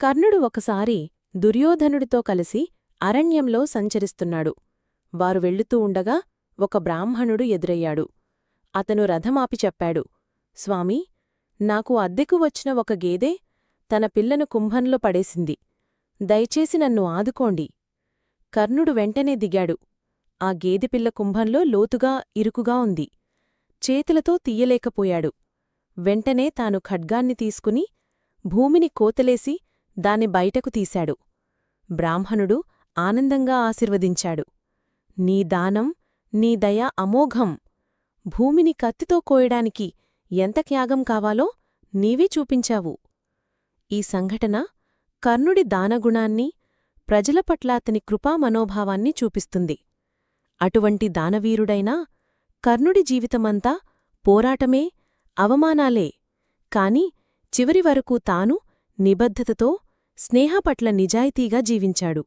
కర్ణుడు ఒకసారి దుర్యోధనుడితో కలిసి అరణ్యంలో సంచరిస్తున్నాడు. వారు వెళ్ళుతూ ఉండగా ఒక బ్రాహ్మణుడు ఎదురయ్యాడు. అతను రథమాపి చెప్పాడు స్వామీ నాకు అద్దెకు వచ్చిన ఒక గేదె తన పిల్లను కుంభంలో పడేసింది. దయచేసి నన్ను ఆదుకోండి. కర్ణుడు వెంటనే దిగాడు. ఆ గేదెపిల్ల కుంభంలో లోతుగా ఇరుకుగా ఉంది. చేతులతో తీయలేకపోయాడు. వెంటనే తాను ఖడ్గాన్ని తీసుకుని భూమిని కోతలేసి దాన్ని బయటకు తీశాడు. బ్రాహ్మణుడు ఆనందంగా ఆశీర్వదించాడు. నీ దానం నీ దయ అమోఘం. భూమిని కత్తితో కోయడానికి ఎంత త్యాగం కావాలో నీవే చూపించావు. ఈ సంఘటన కర్ణుడి దానగుణాన్ని ప్రజల పట్ల అతని కృపా మనోభావాన్ని చూపిస్తుంది. అటువంటి దానవీరుడైనా కర్ణుడి జీవితమంతా పోరాటమే అవమానాలే. కాని చివరి వరకు తాను నిబద్ధతతో స్నేహపట్ల నిజాయితీగా జీవించాడు.